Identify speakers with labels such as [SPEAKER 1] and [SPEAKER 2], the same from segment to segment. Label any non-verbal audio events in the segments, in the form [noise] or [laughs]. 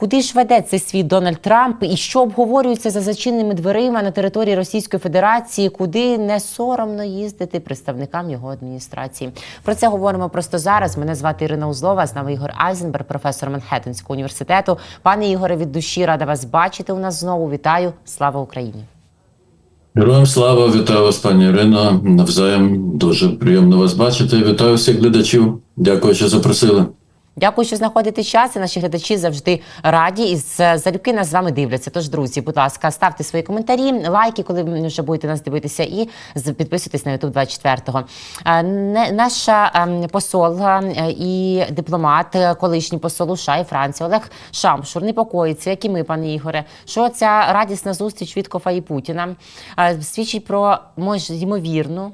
[SPEAKER 1] Куди ж веде цей світ Дональд Трамп і що обговорюється за зачиненими дверима на території Російської Федерації, куди не соромно їздити представникам його адміністрації? Про це говоримо просто зараз. Мене звати Ірина Узлова. З нами Ігор Айзенберг, професор Манхеттенського університету. Пане Ігоре, від душі рада вас бачити. У нас знову вітаю. Слава Україні!
[SPEAKER 2] Героям слава, вітаю вас, пані Ірино. Навзаєм дуже приємно вас бачити. Вітаю всіх глядачів. Дякую, що запросили.
[SPEAKER 1] Дякую, що знаходите час. І наші глядачі завжди раді і з- залюбки нас з вами дивляться. Тож, друзі, будь ласка, ставте свої коментарі, лайки, коли ви вже будете нас дивитися, і підписуйтесь на YouTube 24-го. Е, Наша ем, посол е, і дипломат, е, колишній посол США і Франції Олег Шамшур непокоїться, як і ми, пане Ігоре, що ця радісна зустріч Віткофа і Путіна свідчить про мож, ймовірну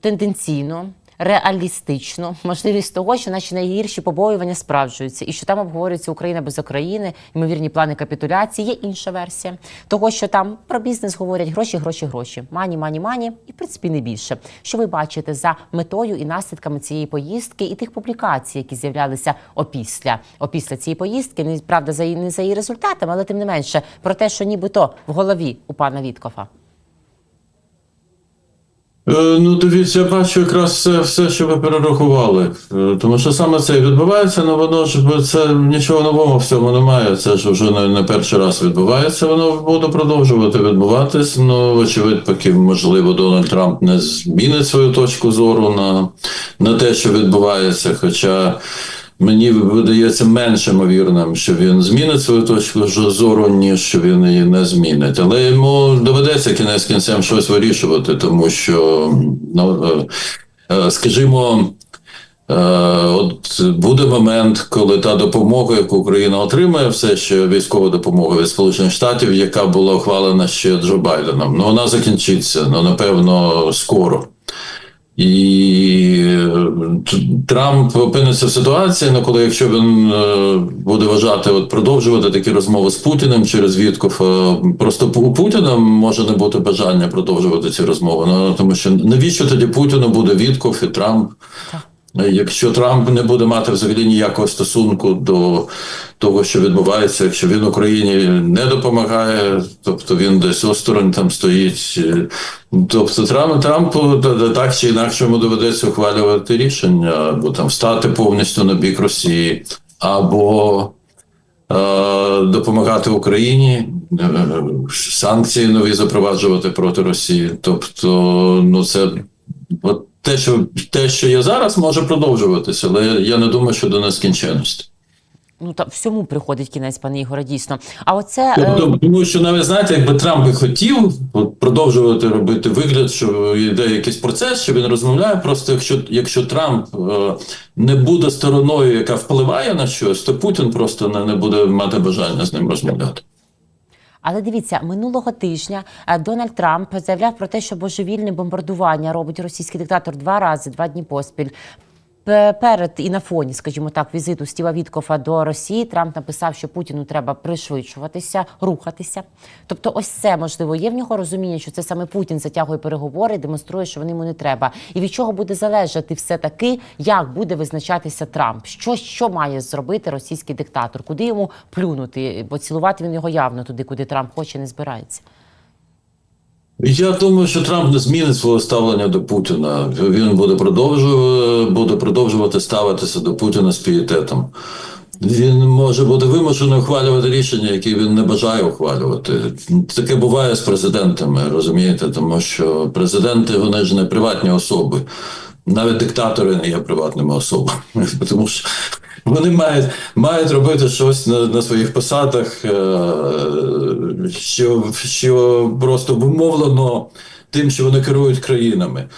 [SPEAKER 1] тенденційно, реалістично можливість того, що наші найгірші побоювання справджуються, і що там обговорюється Україна без України, ймовірні плани капітуляції. Є інша версія того, що там про бізнес говорять гроші, гроші, гроші, мані, мані, мані, і в принципі не більше. Що ви бачите за метою і наслідками цієї поїздки і тих публікацій, які з'являлися опісля опісля цієї поїздки, не правда за її не за її результатами, але тим не менше про те, що нібито в голові у пана Віткофа.
[SPEAKER 2] Е, ну, дивіться, я бачу якраз все, все, що ви перерахували. Е, тому що саме це і відбувається, але воно ж це нічого нового в цьому немає. Це ж вже не, не перший раз відбувається. Воно буде продовжувати відбуватись. Ну, очевидь, поки можливо Дональд Трамп не змінить свою точку зору на, на те, що відбувається. Хоча мені видається менш ймовірним, що він змінить свою точку зору, ніж він її не змінить. Але йому доведеться кінець кінцем щось вирішувати, тому що ну, е, е, скажімо. Е, От буде момент, коли та допомога, яку Україна отримає, все ще військова допомога від Сполучених Штатів, яка була ухвалена ще Джо Байденом, ну вона закінчиться, ну напевно, скоро. І е, Трамп опиниться в ситуації, ну коли якщо він е, буде вважати от продовжувати такі розмови з Путіним через Вітков, е, просто у Путіна може не бути бажання продовжувати ці розмови. Ну тому що навіщо тоді Путіну буде Вітков і Трамп? Якщо Трамп не буде мати взагалі ніякого стосунку до того, що відбувається, якщо він Україні не допомагає, тобто він десь осторонь там стоїть. е, Тобто Трамп, Трампу та- та- так чи інакше йому доведеться ухвалювати рішення, або там стати повністю на бік Росії, або е, допомагати Україні, е, санкції нові запроваджувати проти Росії. Тобто, ну це от те, що те, що є зараз, може продовжуватися, але я не думаю, що до нескінченності.
[SPEAKER 1] Ну та всьому приходить кінець, пане Ігоре, дійсно. А оце е,
[SPEAKER 2] Тобто, Тому що навіть знаєте, якби Трамп і хотів от, продовжувати робити вигляд, що йде якийсь процес, що він розмовляє. Просто якщо якщо Трамп е, не буде стороною, яка впливає на щось, то Путін просто не, не буде мати бажання з ним розмовляти.
[SPEAKER 1] Але дивіться, минулого тижня е, Дональд Трамп заявляв про те, що божевільне бомбардування робить російський диктатор два рази, два дні поспіль. П- Перед і на фоні, скажімо так, візиту Стіва Віткофа до Росії Трамп написав, що Путіну треба пришвидшуватися, рухатися. Тобто, ось це можливо є в нього розуміння, що це саме Путін затягує переговори, демонструє, що вони йому не треба. І від чого буде залежати все таки, як буде визначатися Трамп? Що, що має зробити російський диктатор? Куди йому плюнути? Бо цілувати він його явно туди, куди Трамп хоче, не збирається.
[SPEAKER 2] Я думаю, що Трамп не змінить свого ставлення до Путіна. Він буде продовжувати, буде продовжувати ставитися до Путіна з пієтетом. Він може бути вимушений ухвалювати рішення, які він не бажає ухвалювати. Таке буває з президентами, розумієте, тому що президенти вони ж не приватні особи. Навіть диктатори не є приватними особами, [laughs] тому що вони мають мають робити щось на, на своїх посадах, е, що, що просто вимовлено тим, що вони керують країнами.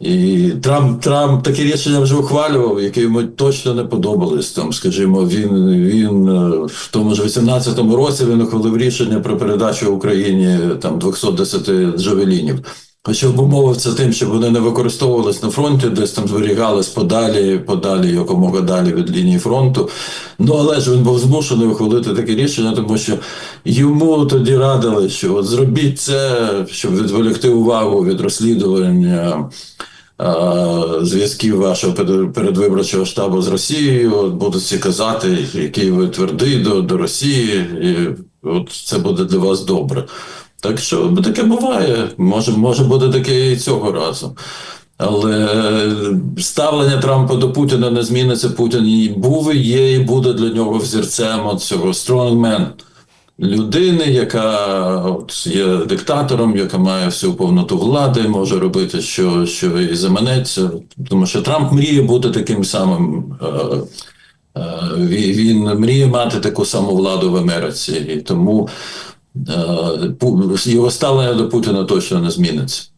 [SPEAKER 2] І Трамп Трамп такі рішення вже ухвалював, які йому точно не подобались. Там, скажімо, він він е, в тому ж 18-му році він ухвалив рішення про передачу Україні там 210 джавелінів. Хоча обумовив це тим, щоб вони не використовувались на фронті, десь там зберігались подалі, подалі, якомога далі від лінії фронту. Ну але ж він був змушений ухвалити таке рішення, тому що йому тоді радили, що от зробіть це, щоб відволікти увагу від розслідування зв'язків вашого перед- передвиборчого штабу з Росією, от будуть всі казати, який ви твердий до, до Росії, і от це буде для вас добре. Так що таке буває. Може, може буде таке і цього разу. Але ставлення Трампа до Путіна не зміниться. Путін і був, і є, і буде для нього взірцем от цього стронгмен людини, яка от є диктатором, яка має всю повноту влади, може робити, що, що і заманеться. Тому що Трамп мріє бути таким самим. Е, е, він, мріє мати таку саму владу в Америці, і тому е, його ставлення до Путіна точно не зміниться.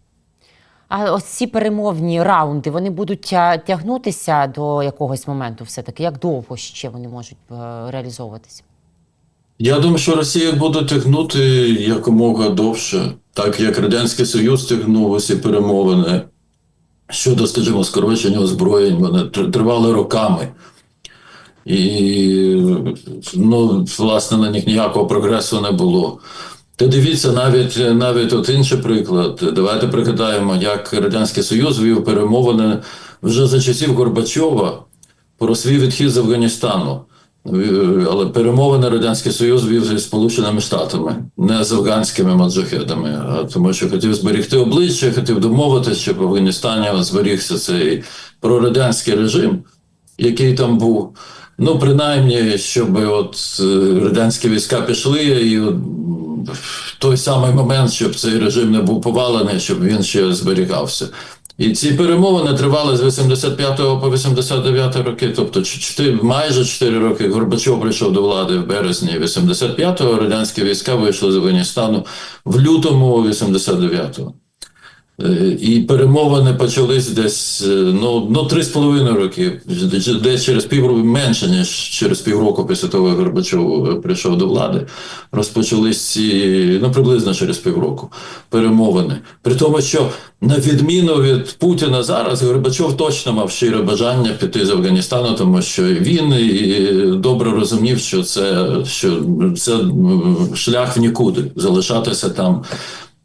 [SPEAKER 1] А ось ці перемовні раунди вони будуть тягнутися до якогось моменту, все таки як довго ще вони можуть е, реалізовуватися?
[SPEAKER 2] Я думаю, що Росія буде тягнути якомога довше, так як Радянський Союз тягнув усі перемовини щодо, скажімо, скорочення озброєнь, вони тривали роками. І ну, власне на них ніякого прогресу не було. Та дивіться, навіть навіть от інший приклад. Давайте пригадаємо, як Радянський Союз вів перемовини вже за часів Горбачова про свій відхід з Афганістану. Але перемовини Радянський Союз вів зі Сполученими Штатами, не з афганськими маджахедами, а тому що хотів зберегти обличчя, хотів домовитися, щоб в Афганістані зберігся цей прорадянський режим, який там був. Ну, принаймні, щоб от е, радянські війська пішли, і от, в той самий момент, щоб цей режим не був повалений, щоб він ще зберігався. І ці перемовини тривали з 85 по 89 роки, тобто ч- майже 4 роки. Горбачов прийшов до влади в березні 85-го, радянські війська вийшли з Афганістану в лютому 89-го. Е, І перемовини почались десь е, ну, ну 3,5 роки, десь через півроку, менше, ніж через півроку після того, як Горбачов е, прийшов до влади, розпочались ці, ну приблизно через півроку перемовини. При тому, що на відміну від Путіна зараз Горбачов точно мав щире бажання піти з Афганістану, тому що він і добре розумів, що це, що це шлях в нікуди залишатися там.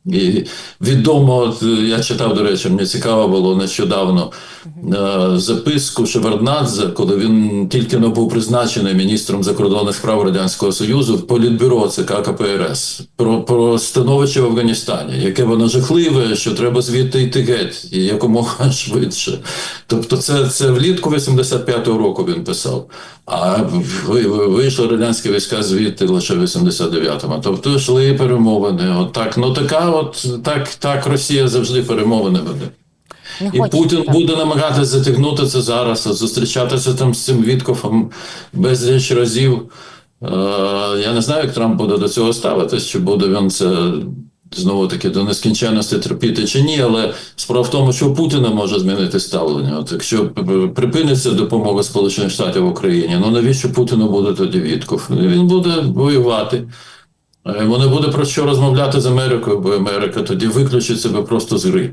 [SPEAKER 2] І відомо, е, я читав, до речі, мені цікаво було нещодавно е, записку Шеварднадзе, коли він тільки не був призначений міністром закордонних справ Радянського Союзу в політбюро ЦК КПРС про, про становище в Афганістані, яке воно жахливе, що треба звідти йти геть і якомога [laughs] швидше. Тобто, це, це влітку 85-го року він писав. А ви, ви, вийшли радянські війська звідти лише в 89-му. Тобто йшли перемовини. От так, ну така, от так, так Росія завжди перемовини веде.
[SPEAKER 1] Не
[SPEAKER 2] І Путін
[SPEAKER 1] так.
[SPEAKER 2] буде намагатися затягнути це зараз, зустрічатися там з цим Віткофом безліч разів. Е, я не знаю, як Трамп буде до цього ставитись, чи буде він це знову таки до нескінченності терпіти чи ні. Але справа в тому, що Путіна може змінити ставлення. От якщо припиниться допомога Сполучених Штатів Україні, ну навіщо Путіну буде тоді Вітков? Він буде воювати. Е, не буде про що розмовляти з Америкою, бо Америка тоді виключить себе просто з гри.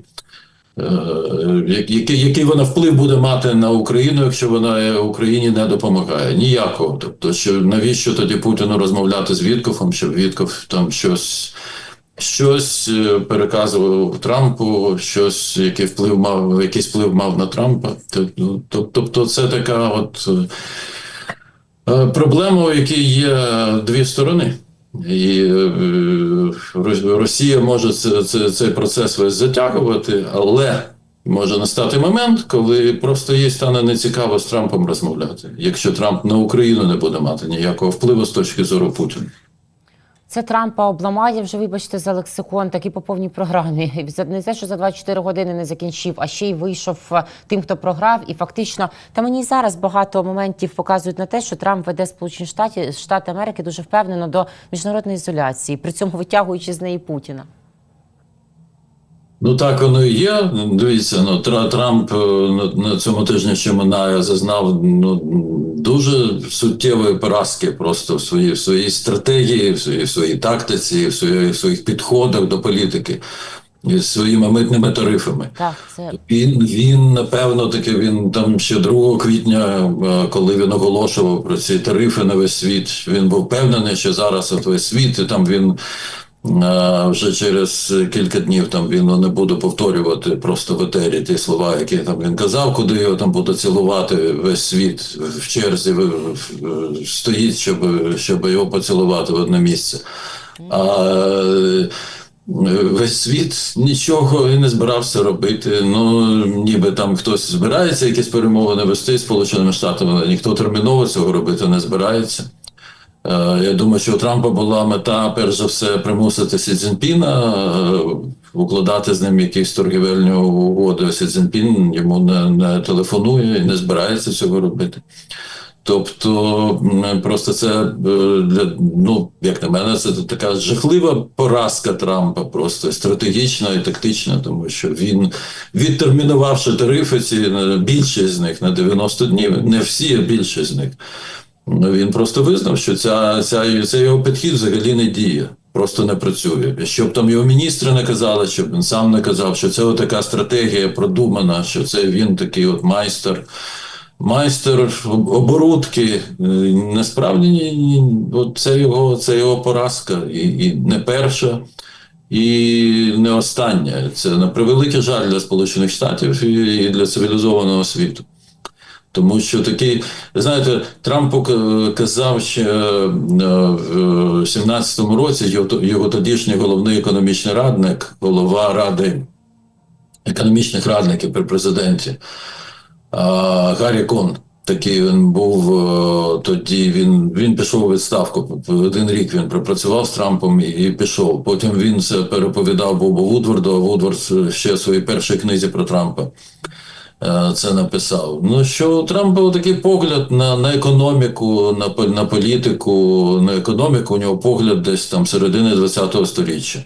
[SPEAKER 2] Е, Який, який вона вплив буде мати на Україну, якщо вона е, Україні не допомагає? Ніякого. Тобто, що навіщо тоді Путіну розмовляти з Віткофом, щоб Вітков там щось, щось е, переказував Трампу, щось, який вплив мав, якийсь вплив мав на Трампа. Тобто, тобто це така от е, е, проблема, у якій є дві сторони. І Росія може це, це, цей процес весь затягувати, але може настати момент, коли просто їй стане нецікаво з Трампом розмовляти, якщо Трамп на Україну не буде мати ніякого впливу з точки зору Путіна.
[SPEAKER 1] Це Трампа обламає вже, вибачте, за лексикон, так і по повній програмі. Не те, що за 24 години не закінчив, а ще й вийшов е, тим, хто програв. І фактично, та мені зараз багато моментів показують на те, що Трамп веде Сполучені Штати, Штати Америки дуже впевнено до міжнародної ізоляції, при цьому витягуючи з неї Путіна.
[SPEAKER 2] Ну так воно і є. Дивіться, ну Тра- Трамп е, на, цьому тижні ще минає зазнав ну дуже суттєвої поразки просто в своїй в своїй стратегії, в своїй, в своїй тактиці, в своїх, в своїх підходах до політики, своїми митними тарифами.
[SPEAKER 1] Так, це
[SPEAKER 2] Він він напевно таки він там ще 2 квітня, е, коли він оголошував про ці тарифи на весь світ. Він був впевнений, що зараз от весь світ і там він вже через кілька днів там він ну, не буду повторювати просто в етері ті слова, які там він казав, куди його там буде цілувати весь світ в черзі стоїть, щоб, щоб його поцілувати в одне місце. А весь світ нічого і не збирався робити. Ну ніби там хтось збирається якісь перемовини вести з Сполученими Штатами, але ніхто терміново цього робити не збирається. Е, Я думаю, що у Трампа була мета, перш за все, примусити Сі Цзіньпіна е, укладати з ним якісь торгівельні угоди. Сі Цзіньпін йому не, не телефонує і не збирається цього робити. Тобто, просто це е, для ну, як на мене, це така жахлива поразка Трампа, просто стратегічна і тактична, тому що він відтермінувавши тарифи, ці більшість з них на 90 днів, не всі, а більшість з них. Ну, він просто визнав, що ця, ця, цей його підхід взагалі не діє, просто не працює. Щоб там його міністри не казали, щоб він сам не казав, що це така стратегія продумана, що це він такий от майстер. Майстер оборудки. Е, Насправді от це його, це його поразка, і, і не перша, і не остання. Це на превеликий жаль для Сполучених Штатів і для цивілізованого світу. Тому що такий, знаєте, Трамп казав ще е, в 17-му році його, тодішній головний економічний радник, голова ради економічних радників при президенті Гаррі Кон. Такий він був е, тоді. Він, він пішов у відставку. Один рік він пропрацював з Трампом і, і пішов. Потім він це переповідав Бобу Вудварду, а Вудвард ще в своїй першій книзі про Трампа е, це написав. Ну що у Трампа був такий погляд на, на економіку, на, на політику, на економіку. У нього погляд десь там середини ХХ століття.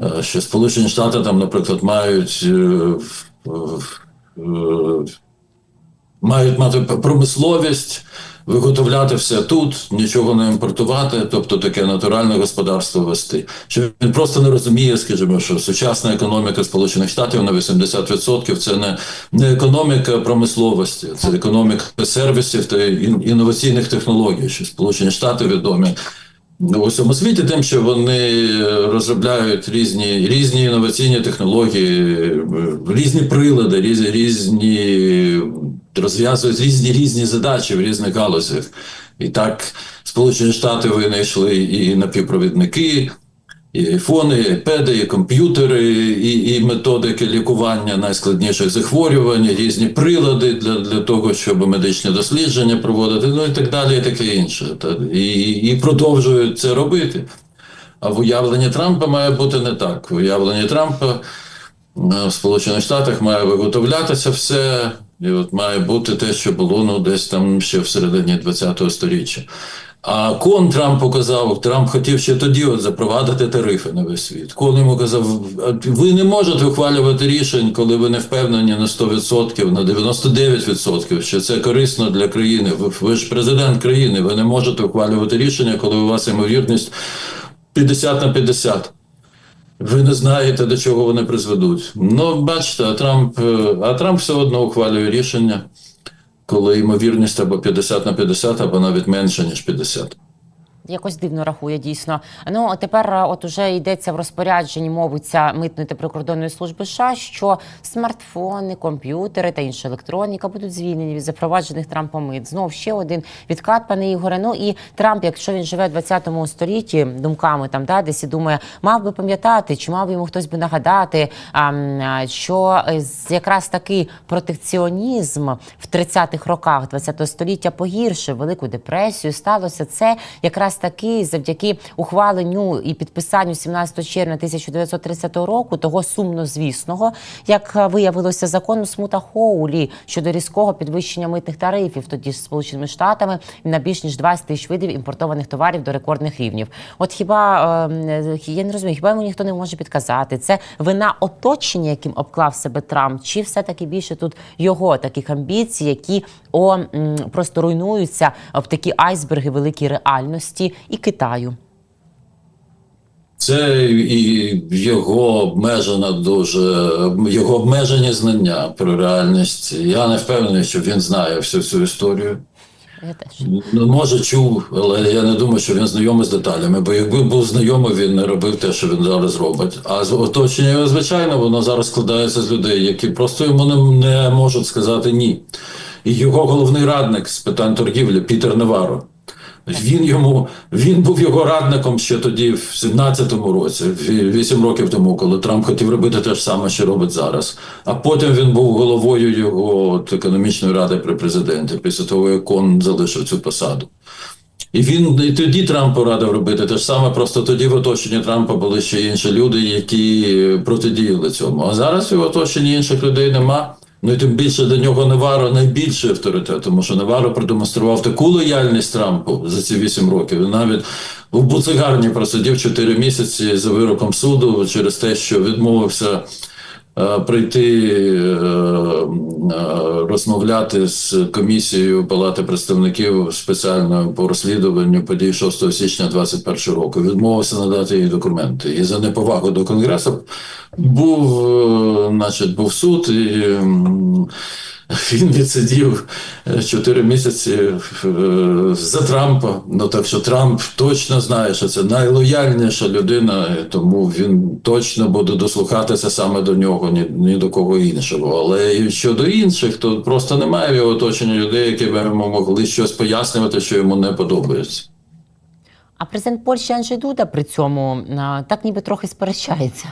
[SPEAKER 2] -huh. Що Сполучені Штати там, наприклад, мають. е, е, Мають мати промисловість, виготовляти все тут, нічого не імпортувати, тобто таке натуральне господарство вести. Що він просто не розуміє, скажімо, що сучасна економіка Сполучених Штатів на 80% це не, не економіка промисловості, це економіка сервісів та інноваційних технологій. Що Сполучені Штати відомі у всьому світі тим, що вони розробляють різні, різні інноваційні технології, різні прилади, різні, різні розв'язують різні різні задачі в різних галузях. І так Сполучені Штати винайшли і напівпровідники, і айфони, і айпеди, і комп'ютери, і, і методики лікування найскладніших захворювань, різні прилади для, для того, щоб медичні дослідження проводити, ну і так далі, і таке інше. І, і продовжують це робити. А в уявленні Трампа має бути не так. В уявленні Трампа е, в Сполучених Штатах має виготовлятися все, і от має бути те, що було ну, десь там ще в середині ХХ століття. А Кон Трамп показав, Трамп хотів ще тоді от запровадити тарифи на весь світ. Кон йому казав: ви не можете ухвалювати рішень, коли ви не впевнені на 100%, на 99%, що це корисно для країни. Ви, ви ж президент країни, ви не можете ухвалювати рішення, коли у вас ймовірність 50 на 50. Ви не знаєте, до чого вони призведуть. Ну, бачите, а Трамп, е, а Трамп все одно ухвалює рішення, коли ймовірність або 50 на 50, або навіть менше, ніж 50.
[SPEAKER 1] Якось дивно рахує дійсно. Ну а тепер, е, от уже йдеться в розпорядженні, мовиться митної та прикордонної служби США, що смартфони, комп'ютери та інша електроніка будуть звільнені від запроваджених Трампом мит. Знов ще один відкат, пане Ігоре. Ну і Трамп, якщо він живе в 20 столітті, думками там да, десь і думає, мав би пам'ятати, чи мав йому хтось би нагадати, а, що е, якраз такий протекціонізм в 30-х роках 20 століття погіршив велику депресію. Сталося це якраз таки завдяки ухваленню і підписанню 17 червня 1930 року, того сумнозвісного, як е, виявилося закону Смута Хоулі щодо різкого підвищення митних тарифів тоді з сполученими штатами на більш ніж 20 тисяч видів імпортованих товарів до рекордних рівнів. От хіба е, я не розумію, хіба йому ніхто не може підказати? Це вина оточення, яким обклав себе Трамп, чи все таки більше тут його таких амбіцій, які о просто руйнуються об такі айсберги великій реальності і Китаю.
[SPEAKER 2] Це і його обмежена дуже його обмежені знання про реальність. Я не впевнений, що він знає всю цю історію.
[SPEAKER 1] Я теж.
[SPEAKER 2] Ну, може, чув, але я не думаю, що він знайомий з деталями. Бо якби був знайомий, він не робив те, що він зараз робить. А з оточення, його, звичайно, воно зараз складається з людей, які просто йому не, не можуть сказати ні. І його головний радник з питань торгівлі Пітер Неваро. Він йому він був його радником ще тоді, в 17-му році, ві- вісім років тому, коли Трамп хотів робити те ж саме, що робить зараз. А потім він був головою його от, економічної ради при президенті, після того, як он залишив цю посаду. І він і тоді Трамп порадив робити те ж саме, просто тоді в оточенні Трампа були ще інші люди, які протидіяли цьому. А зараз в оточенні інших людей нема. Ну і тим більше до нього Наваро найбільший авторитет, тому що Наваро продемонстрував таку лояльність Трампу за ці вісім років. Він навіть в буцегарні просидів чотири місяці за вироком суду через те, що відмовився прийти е, е, розмовляти з комісією Палати представників спеціально по розслідуванню подій 6 січня 2021 року. Відмовився надати їй документи. І за неповагу до конгресу був, е, значить, був суд, і він відсидів е, чотири місяці е, за Трампа. Ну так що Трамп точно знає, що це найлояльніша людина, тому він точно буде дослухатися саме до нього, ні, ні до кого іншого. Але щодо інших, то просто немає в його оточенні людей, б йому могли щось пояснювати, що йому не подобається.
[SPEAKER 1] А президент Польщі Анджей Дуда при цьому так ніби трохи сперечається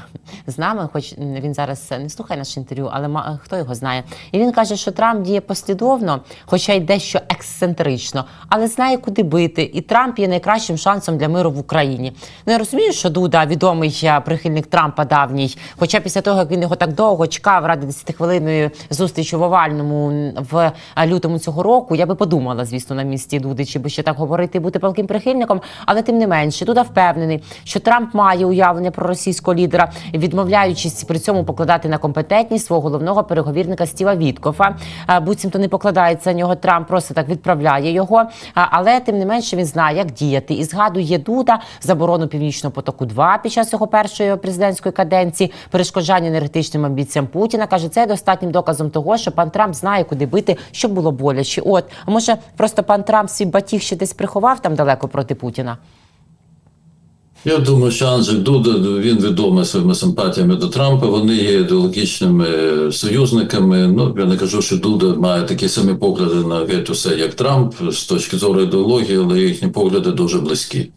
[SPEAKER 1] з нами, хоч він зараз не слухає наше інтерв'ю, але ма- хто його знає. І він каже, що Трамп діє послідовно, хоча й дещо ексцентрично, але знає, куди бити. І Трамп є найкращим шансом для миру в Україні. Ну я розумію, що Дуда відомий прихильник Трампа давній. Хоча після того, як він його так довго чекав ради 10-хвилинної зустрічі в Овальному в лютому цього року, я би подумала, звісно, на місці Дуди, чи би ще так говорити бути палким прихильником. Але тим не менше, Дуда впевнений, що Трамп має уявлення про російського лідера, відмовляючись при цьому покладати на компетентність свого головного переговірника Стіва Віткофа. А, Буцімто не покладається на нього Трамп, просто так відправляє його. Але тим не менше він знає, як діяти. І згадує Дуда заборону північного потоку 2 під час його першої президентської каденції, перешкоджання енергетичним амбіціям Путіна. каже, це достатнім доказом того, що пан Трамп знає, куди бити, щоб було боляче. От може просто пан Трамп свій батіг ще десь приховав там далеко проти Путіна.
[SPEAKER 2] Я думаю, що Анджей Дуда він відомий своїми симпатіями до Трампа. Вони є ідеологічними союзниками. Ну я не кажу, що Дуда має такі самі погляди на геть як Трамп з точки зору ідеології, але їхні погляди дуже близькі.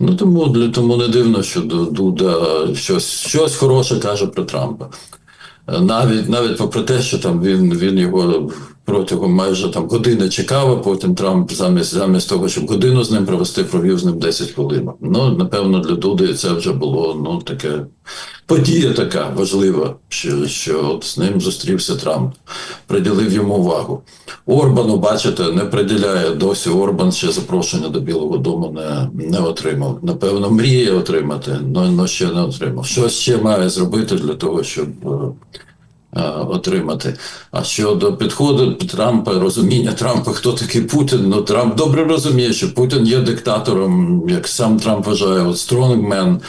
[SPEAKER 2] Ну тому для тому не дивно, що Ду- Дуда щось, щось хороше каже про Трампа. Навіть навіть попри те, що там він, він його протягом майже там години чекав, а потім Трамп замість замість того, щоб годину з ним провести, провів з ним 10 хвилин. Ну напевно, для Дуди це вже було ну таке подія така важлива, що, що от з ним зустрівся Трамп, приділив йому увагу. Орбану, бачите, не приділяє досі. Орбан ще запрошення до Білого Дому не, не отримав. Напевно, мріє отримати, але ще не отримав. Що ще має зробити для того, щоб е, отримати? А щодо підходу Трампа, розуміння Трампа, хто такий Путін, ну Трамп добре розуміє, що Путін є диктатором, як сам Трамп вважає, от стронгмен.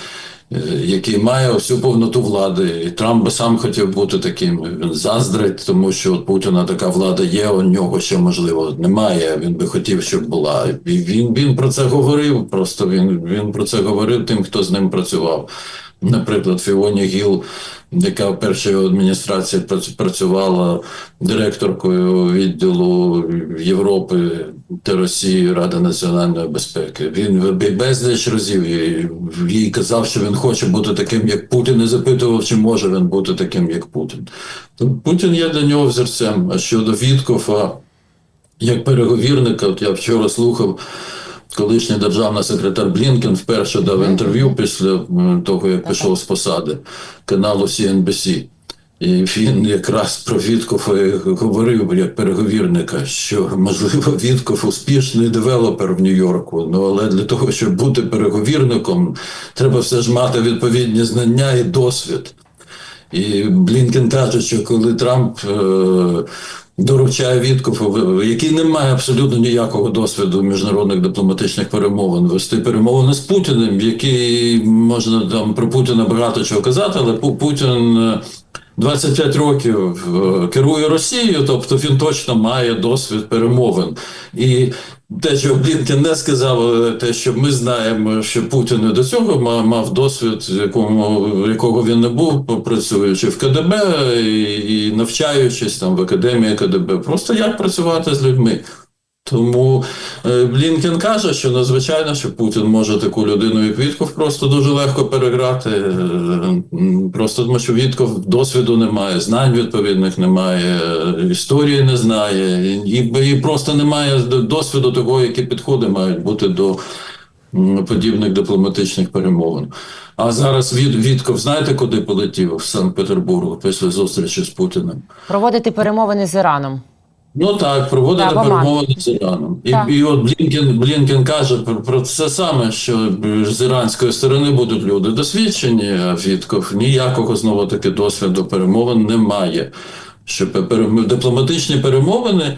[SPEAKER 2] е, Який має всю повноту влади, і Трамп би сам хотів бути таким. Він заздрить, тому що от Путіна така влада є, у нього ще можливо немає. Він би хотів, щоб була. І він, він про це говорив. Просто він, він про це говорив тим, хто з ним працював. Наприклад, Фіоні Гіл, яка в першій адміністрації працювала директоркою відділу Європи та Росії Ради національної безпеки. Він бе- безліч разів їй- казав, що він хоче бути таким, як Путін, і запитував, чи може він бути таким, як Путін. То Путін є для нього взірцем. А щодо Віткофа, як переговірника, от я вчора слухав. Колишній державний секретар Блінкен вперше дав інтерв'ю після того, як пішов з посади каналу CNBC. І він якраз про Віткофа говорив як переговірника, що можливо Вітков успішний девелопер в Нью-Йорку. Ну але для того, щоб бути переговірником, треба все ж мати відповідні знання і досвід. І Блінкен каже, що коли Трамп е, доручає Віткофу, який не має абсолютно ніякого досвіду міжнародних дипломатичних перемовин, вести перемовини з Путіним, який можна там про Путіна багато чого казати, але Пу- Путін. Е, 25 років е, керує Росією, тобто він точно має досвід перемовин. І те, що Блінкен не сказав, те, що ми знаємо, що Путін до цього мав, досвід, якому якого він не був, працюючи в КДБ і навчаючись там в академії КДБ, просто як працювати з людьми. Тому е, Блінкен каже, що надзвичайно, що Путін може таку людину, як Вітков, просто дуже легко переграти. е, Просто тому, що Вітков досвіду немає, знань відповідних немає, е, історії не знає, і, і просто немає досвіду того, які підходи мають бути до подібних дипломатичних перемовин. А зараз Віт, Вітков, знаєте, куди полетів в Санкт-Петербург після зустрічі з Путіним?
[SPEAKER 1] Проводити перемовини з Іраном.
[SPEAKER 2] Ну так, проводити
[SPEAKER 1] в
[SPEAKER 2] перемовини з Іраном. І,
[SPEAKER 1] Так.
[SPEAKER 2] і от Блінкен, Блінкен каже про, це саме, що з іранської сторони будуть люди досвідчені, а Вітков ніякого знову таки досвіду перемовин немає. Що пе- дипломатичні перемовини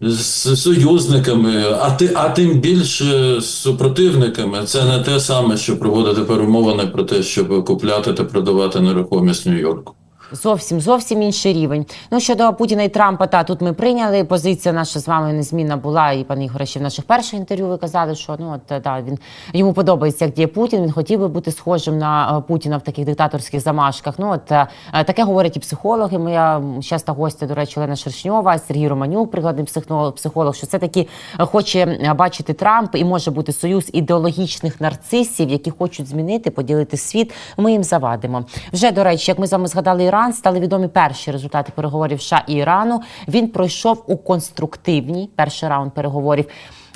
[SPEAKER 2] з союзниками, а, ти, а тим більше з супротивниками, це не те саме, що проводити перемовини про те, щоб купляти та продавати нерухомість Нью-Йорку.
[SPEAKER 1] Зовсім зовсім інший рівень. Ну щодо Путіна і Трампа, та тут ми прийняли. Позиція наша з вами незмінна була. І пан Ігоре, ще в наших перших інтерв'ю ви казали, що ну от та він йому подобається, як діє Путін. Він хотів би бути схожим на е, Путіна в таких диктаторських замашках. Ну от е, е, таке говорять і психологи. Моя часта гостя, до речі, Олена Шершньова, Сергій Романюк, прикладний психолог, що це таки хоче бачити Трамп і може бути союз ідеологічних нарцисів, які хочуть змінити, поділити світ. Ми їм завадимо. Вже до речі, як ми з вами згадали Іран, стали відомі перші результати переговорів США і Ірану. Він пройшов у конструктивній перший раунд переговорів.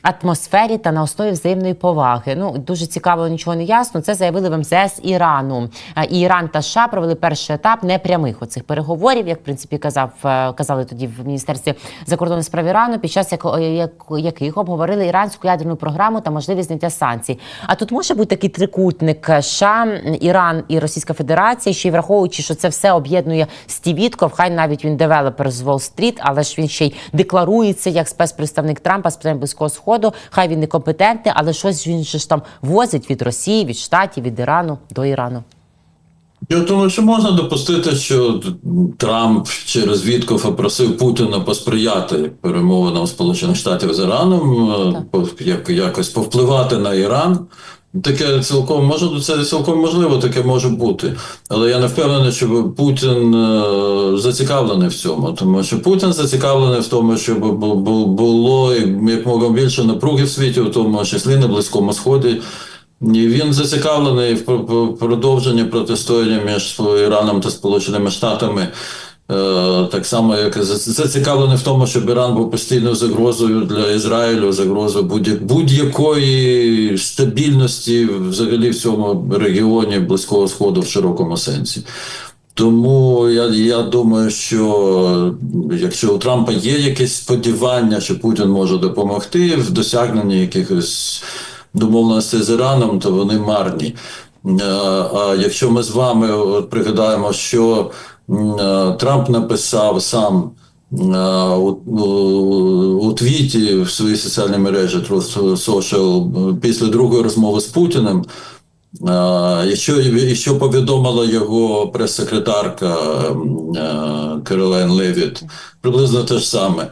[SPEAKER 1] Атмосфері та на основі взаємної поваги. Ну дуже цікаво, нічого не ясно. Це заявили в МЗС Ірану. І Іран та США провели перший етап непрямих оцих переговорів, як в принципі казав, е, казали тоді в міністерстві закордонних справ Ірану, під час як, яких обговорили іранську ядерну програму та можливість зняття санкцій. А тут може бути такий трикутник е, США, Іран і Російська Федерація, ще й враховуючи, що це все об'єднує Стівітков, хай навіть він девелопер з Уолл-стріт, але ж він ще й декларується як спецпредставник Трампа з питань близького сходу. Хай він некомпетентний, але щось він же ж там возить від Росії, від Штатів, від Ірану до Ірану.
[SPEAKER 2] Я думаю, що можна допустити, що Трамп через Віткофа просив Путіна посприяти перемовинам Сполучених Штатів з Іраном, е, як, якось повпливати на Іран. Таке цілком може це цілком можливо, таке може бути. Але я не впевнений, що Путін е, зацікавлений в цьому, тому що Путін зацікавлений в тому, щоб бу- бу- було як мога більше напруги в світі, в тому числі на Близькому Сході. І він зацікавлений в про- про- продовженні протистояння між Іраном та Сполученими Штатами. Е, Так само, як зацікавлений в тому, щоб Іран був постійною загрозою для Ізраїлю, загрозою будь- будь-якої стабільності взагалі в цьому регіоні Близького Сходу в широкому сенсі. Тому я, я думаю, що якщо у Трампа є якесь сподівання, що Путін може допомогти в досягненні якихось домовленостей з Іраном, то вони марні. Е, А якщо ми з вами от пригадаємо, що Трамп написав сам е, у, твіті в своїй соціальній мережі Truth Social е, після другої розмови з Путіним. Е, І що, і що повідомила його прес-секретарка е, Керолайн Левіт, приблизно те ж саме.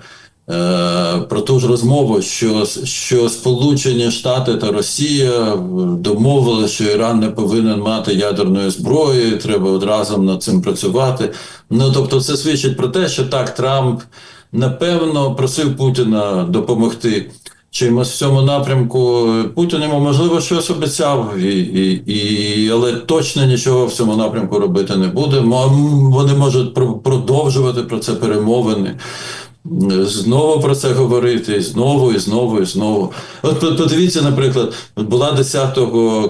[SPEAKER 2] Е, Про ту ж розмову, що, що Сполучені Штати та Росія домовили, що Іран не повинен мати ядерної зброї, треба одразу над цим працювати. Ну тобто, це свідчить про те, що так Трамп напевно просив Путіна допомогти чимось в цьому напрямку. Путін йому можливо щось обіцяв, і, і, і, але точно нічого в цьому напрямку робити не буде. Вони можуть про- продовжувати про це перемовини. Знову про це говорити, і знову, і знову, і знову. От подивіться, наприклад, була 10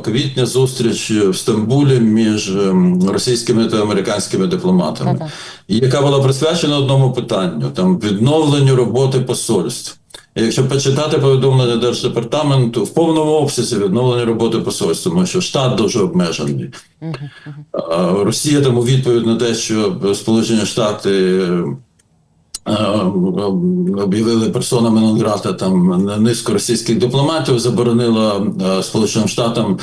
[SPEAKER 2] квітня зустріч в Стамбулі між ем, російськими та американськими дипломатами,
[SPEAKER 1] Так-так.
[SPEAKER 2] яка була присвячена одному питанню: там відновленню роботи посольств. І Якщо почитати повідомлення Держдепартаменту в повному обсязі відновлення роботи посольств, тому що штат дуже обмежений. Росія там у відповідь на те, що Сполучені Штати об'явили персонами нон-грата там низку російських дипломатів, заборонила е, Сполученим Штатам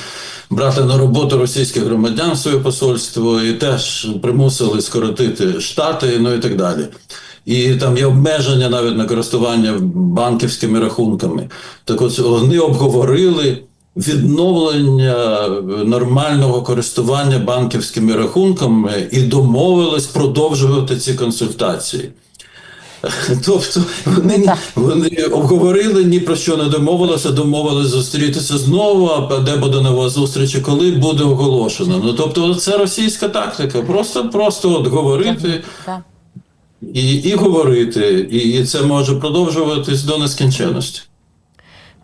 [SPEAKER 2] брати на роботу російських громадян в своє посольство і теж примусили скоротити штати, ну і так далі. І там є обмеження навіть на користування банківськими рахунками. Так от вони обговорили відновлення нормального користування банківськими рахунками і домовились продовжувати ці консультації. [laughs] Тобто вони, вони обговорили, ні про що не домовилися, домовилися зустрітися знову, а де буде нова зустріч, і коли буде оголошено. Ну тобто, це російська тактика. Просто просто от говорити і, і говорити, і, і це може продовжуватись до нескінченності.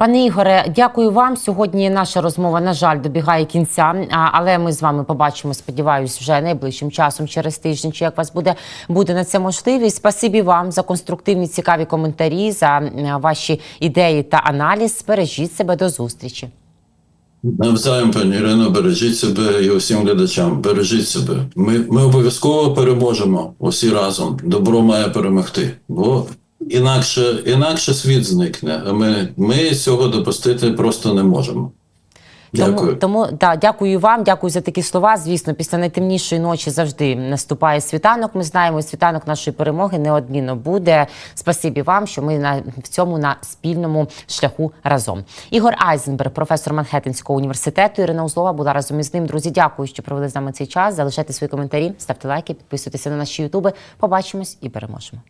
[SPEAKER 1] Пане Ігоре, дякую вам. Сьогодні наша розмова, на жаль, добігає кінця. Але ми з вами побачимо, сподіваюсь, вже найближчим часом через тиждень. Чи як вас буде буде на це можливість? Спасибі вам за конструктивні цікаві коментарі, за ваші ідеї та аналіз. Бережіть себе до зустрічі.
[SPEAKER 2] Навзаєм, пані Ірино, бережіть себе і усім глядачам. Бережіть себе. Ми, ми обов'язково переможемо усі разом. Добро має перемогти. Бо інакше, інакше світ зникне. А ми, ми цього допустити просто не можемо. Дякую.
[SPEAKER 1] Тому, тому да, дякую вам, дякую за такі слова. Звісно, після найтемнішої ночі завжди наступає світанок. Ми знаємо, і світанок нашої перемоги неодмінно буде. Спасибі вам, що ми на в цьому на спільному шляху разом. Ігор Айзенберг, професор Манхеттенського університету. Ірина Узлова була разом із ним. Друзі, дякую, що провели з нами цей час. Залишайте свої коментарі, ставте лайки, підписуйтеся на наші ютуби. Побачимось і переможемо.